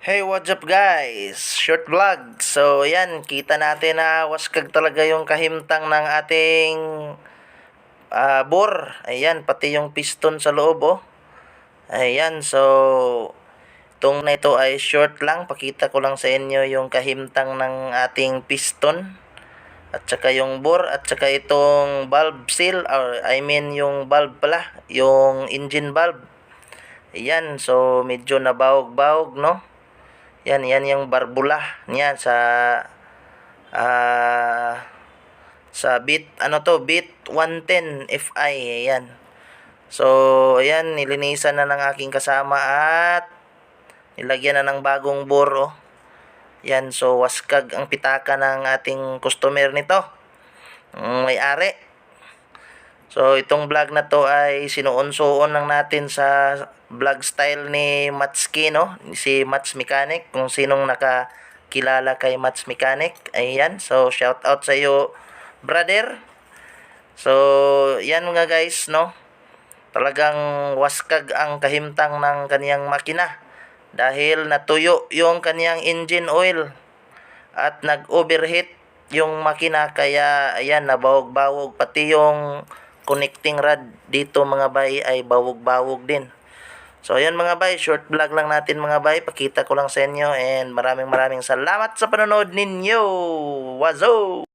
Hey, what's up guys? Short vlog. So, yan, kita natin na waskag talaga yung kahimtang ng ating ah, bore. Ayan, pati yung piston sa loob, oh. Ayan, so, itong na ito ay short lang. Pakita ko lang sa inyo yung kahimtang ng ating piston. At saka yung bore, at saka itong valve seal, or I mean yung valve pala, yung engine valve. Ayan, so medyo nabawog-bawog, no? Yan, yan yung barbula niya sa ah sa bit ano to, bit 110 FI, ayan. So, ayan, nilinisan na ng aking kasama at nilagyan na ng bagong bore, oh. Yan, so waskag ang pitaka ng ating customer nito. May-ari. So, itong vlog na to ay sinuon-suon lang natin sa vlog style ni Matski, no? Si Mats Mechanic. Kung sinong nakakilala kay Mats Mechanic. Ayan. So, shout out sa iyo, brother. So, yan mga guys, no? Talagang waskag ang kahimtang ng kaniyang makina. Dahil natuyo yung kaniyang engine oil. At nag-overheat yung makina kaya ayan nabawog-bawog pati yung connecting rod dito mga bay ay bawog-bawog din. So ayan mga bay, short vlog lang natin mga bay. Pakita ko lang sa inyo and maraming maraming salamat sa panonood ninyo. Wazo!